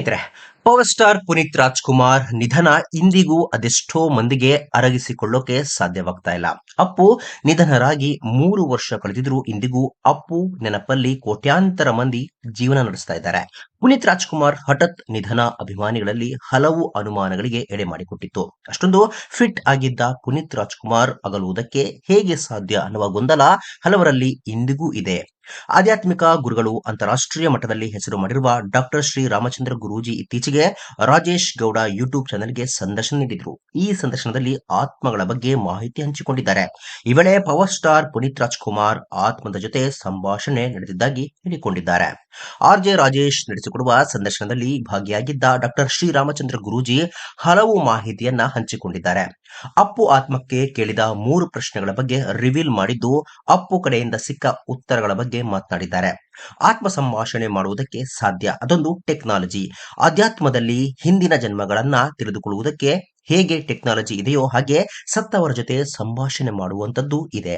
ಸ್ನೇಹಿತರೆ, power star Puneeth Rajkumar ನಿಧನ ಇಂದಿಗೂ ಅದೆಷ್ಟೋ ಮಂದಿಗೆ ಅರಗಿಸಿಕೊಳ್ಳೋಕೆ ಸಾಧ್ಯವಾಗ್ತಾ ಇಲ್ಲ. ಅಪ್ಪು ನಿಧನರಾಗಿ ಮೂರು ವರ್ಷ ಕಳೆದಿದ್ರು ಇಂದಿಗೂ ಅಪ್ಪು ನೆನಪಲ್ಲಿ ಕೋಟ್ಯಾಂತರ ಮಂದಿ ಜೀವನ ನಡೆಸ್ತಾ ಇದ್ದಾರೆ. ಪುನೀತ್ ರಾಜ್ಕುಮಾರ್ ಹಠತ್ ನಿಧನ ಅಭಿಮಾನಿಗಳಲ್ಲಿ ಹಲವು ಅನುಮಾನಗಳಿಗೆ ಎಡೆ ಮಾಡಿಕೊಟ್ಟಿತ್ತು. ಅಷ್ಟೊಂದು ಫಿಟ್ ಆಗಿದ್ದ ಪುನೀತ್ ರಾಜ್ಕುಮಾರ್ ಅಗಲುವುದಕ್ಕೆ ಹೇಗೆ ಸಾಧ್ಯ ಅನ್ನುವ ಗೊಂದಲ ಹಲವರಲ್ಲಿ ಇಂದಿಗೂ ಇದೆ. ಆಧ್ಯಾತ್ಮಿಕ ಗುರುಗಳು ಅಂತಾರಾಷ್ಟ್ರೀಯ ಮಟ್ಟದಲ್ಲಿ ಹೆಸರು ಮಾಡಿರುವ ಡಾಕ್ಟರ್ ಶ್ರೀ ರಾಮಚಂದ್ರ ಗುರೂಜಿ ಇತ್ತೀಚೆಗೆ ರಾಜೇಶ್ ಗೌಡ ಯೂಟ್ಯೂಬ್ ಚಾನೆಲ್ಗೆ ಸಂದರ್ಶನ ನೀಡಿದ್ರು. ಈ ಸಂದರ್ಶನದಲ್ಲಿ ಆತ್ಮಗಳ ಬಗ್ಗೆ ಮಾಹಿತಿ ಹಂಚಿಕೊಂಡಿದ್ದಾರೆ. ಈ ವೇಳೆ ಪವರ್ ಸ್ಟಾರ್ ಪುನೀತ್ ರಾಜ್ಕುಮಾರ್ ಆತ್ಮದ ಜೊತೆ ಸಂಭಾಷಣೆ ನಡೆದಿದ್ದಾಗಿ ಹೇಳಿಕೊಂಡಿದ್ದಾರೆ. ಆರ್ ಜೆ ರಾಜೇಶ್ ನಡೆಸಿಕೊಡುವ ಸಂದರ್ಶನದಲ್ಲಿ ಭಾಗಿಯಾಗಿದ್ದ ಡಾಕ್ಟರ್ ಶ್ರೀ ರಾಮಚಂದ್ರ ಗುರೂಜಿ ಹಲವು ಮಾಹಿತಿಯನ್ನ ಹಂಚಿಕೊಂಡಿದ್ದಾರೆ. ಅಪ್ಪು ಆತ್ಮಕ್ಕೆ ಕೇಳಿದ ಮೂರು ಪ್ರಶ್ನೆಗಳ ಬಗ್ಗೆ ರಿವೀಲ್ ಮಾಡಿದ್ದು, ಅಪ್ಪು ಕಡೆಯಿಂದ ಸಿಕ್ಕ ಉತ್ತರಗಳ ಬಗ್ಗೆ ಮಾತನಾಡಿದ್ದಾರೆ. ಆತ್ಮ ಸಂಭಾಷಣೆ ಮಾಡುವುದಕ್ಕೆ ಸಾಧ್ಯ. ಅದೊಂದು ಟೆಕ್ನಾಲಜಿ. ಅಧ್ಯಾತ್ಮದಲ್ಲಿ ಹಿಂದಿನ ಜನ್ಮಗಳನ್ನ ತಿಳಿದುಕೊಳ್ಳುವುದಕ್ಕೆ ಹೇಗೆ ಟೆಕ್ನಾಲಜಿ ಇದೆಯೋ ಹಾಗೆ ಸತ್ತವರ ಜೊತೆ ಸಂಭಾಷಣೆ ಮಾಡುವಂತದ್ದು ಇದೆ.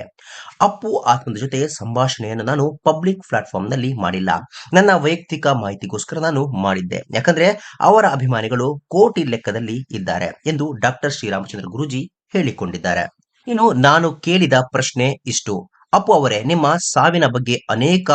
ಅಪ್ಪು ಆತ್ಮದ ಜೊತೆ ಸಂಭಾಷಣೆಯನ್ನು ನಾನು ಪಬ್ಲಿಕ್ ಪ್ಲಾಟ್ಫಾರ್ಮ್ನಲ್ಲಿ ಮಾಡಿಲ್ಲ. ನನ್ನ ವೈಯಕ್ತಿಕ ಮಾಹಿತಿಗೋಸ್ಕರ ನಾನು ಮಾಡಿದ್ದೆ. ಯಾಕಂದ್ರೆ ಅವರ ಅಭಿಮಾನಿಗಳು ಕೋಟಿ ಲೆಕ್ಕದಲ್ಲಿ ಇದ್ದಾರೆ ಎಂದು ಡಾಕ್ಟರ್ ಶ್ರೀರಾಮಚಂದ್ರ ಗುರೂಜಿ ಹೇಳಿಕೊಂಡಿದ್ದಾರೆ. ಇನ್ನು ನಾನು ಕೇಳಿದ ಪ್ರಶ್ನೆ ಇಷ್ಟು. ಅಪ್ಪು ಅವರೇ, ನಿಮ್ಮ ಸಾವಿನ ಬಗ್ಗೆ ಅನೇಕ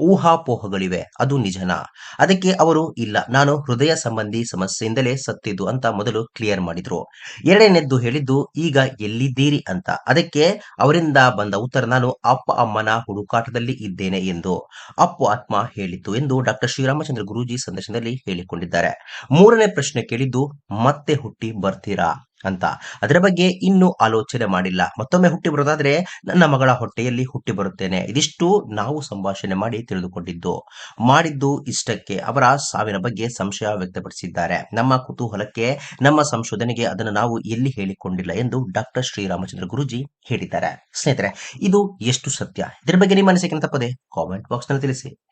ಊಹಾಪೋಹಗಳಿವೆ. ಅದು ನಿಜನಾ? ಅದಕ್ಕೆ ಅವರು, ಇಲ್ಲ, ನಾನು ಹೃದಯ ಸಂಬಂಧಿ ಸಮಸ್ಯೆಯಿಂದಲೇ ಸತ್ತಿದ್ದು ಅಂತ ಮೊದಲು ಕ್ಲಿಯರ್ ಮಾಡಿದ್ರು. ಎರಡನೇದ್ದು ಹೇಳಿದ್ದು, ಈಗ ಎಲ್ಲಿದ್ದೀರಿ ಅಂತ. ಅದಕ್ಕೆ ಅವರಿಂದ ಬಂದ ಉತ್ತರ ನಾನು ಅಪ್ಪ, ಅಮ್ಮನ ಹುಡುಕಾಟದಲ್ಲಿ ಇದ್ದೇನೆ ಎಂದು ಅಪ್ಪು, ಆತ್ಮ ಹೇಳಿತ್ತು ಎಂದು ಡಾಕ್ಟರ್ ಶ್ರೀರಾಮಚಂದ್ರ ಗುರೂಜಿ ಸಂದರ್ಶನದಲ್ಲಿ ಹೇಳಿಕೊಂಡಿದ್ದಾರೆ. ಮೂರನೇ ಪ್ರಶ್ನೆ ಕೇಳಿದ್ದು, ಮತ್ತೆ ಹುಟ್ಟಿ ಬರ್ತೀರಾ? ಅಂತ. ಅದರ ಬಗ್ಗೆ ಇನ್ನೂ ಆಲೋಚನೆ ಮಾಡಿಲ್ಲ. ಮತ್ತೊಮ್ಮೆ ಹುಟ್ಟಿ ಬರೋದಾದ್ರೆ ನನ್ನ ಮಗಳ ಹೊಟ್ಟೆಯಲ್ಲಿ ಹುಟ್ಟಿ ಬರುತ್ತೇನೆ. ಇದಿಷ್ಟು ನಾವು ಸಂಭಾಷಣೆ ಮಾಡಿ ತಿಳಿದುಕೊಂಡಿದ್ದು. ಮಾಡಿದ್ದು ಇಷ್ಟಕ್ಕೆ ಅವರ ಸಾವಿನ ಬಗ್ಗೆ ಸಂಶಯ ವ್ಯಕ್ತಪಡಿಸಿದ್ದಾರೆ. ನಮ್ಮ ಕುತೂಹಲಕ್ಕೆ, ನಮ್ಮ ಸಂಶೋಧನೆಗೆ ಅದನ್ನು ನಾವು ಎಲ್ಲಿ ಹೇಳಿಕೊಂಡಿಲ್ಲ ಎಂದು ಡಾಕ್ಟರ್ ಶ್ರೀರಾಮಚಂದ್ರ ಗುರುಜಿ ಹೇಳಿದ್ದಾರೆ. ಸ್ನೇಹಿತರೆ, ಇದು ಎಷ್ಟು ಸತ್ಯ? ಇದರ ಬಗ್ಗೆ ನಿಮ್ಮ ಅನಿಸಿಕೆ ತಪ್ಪದೆ ಕಾಮೆಂಟ್ ಬಾಕ್ಸ್ನಲ್ಲಿ ತಿಳಿಸಿ.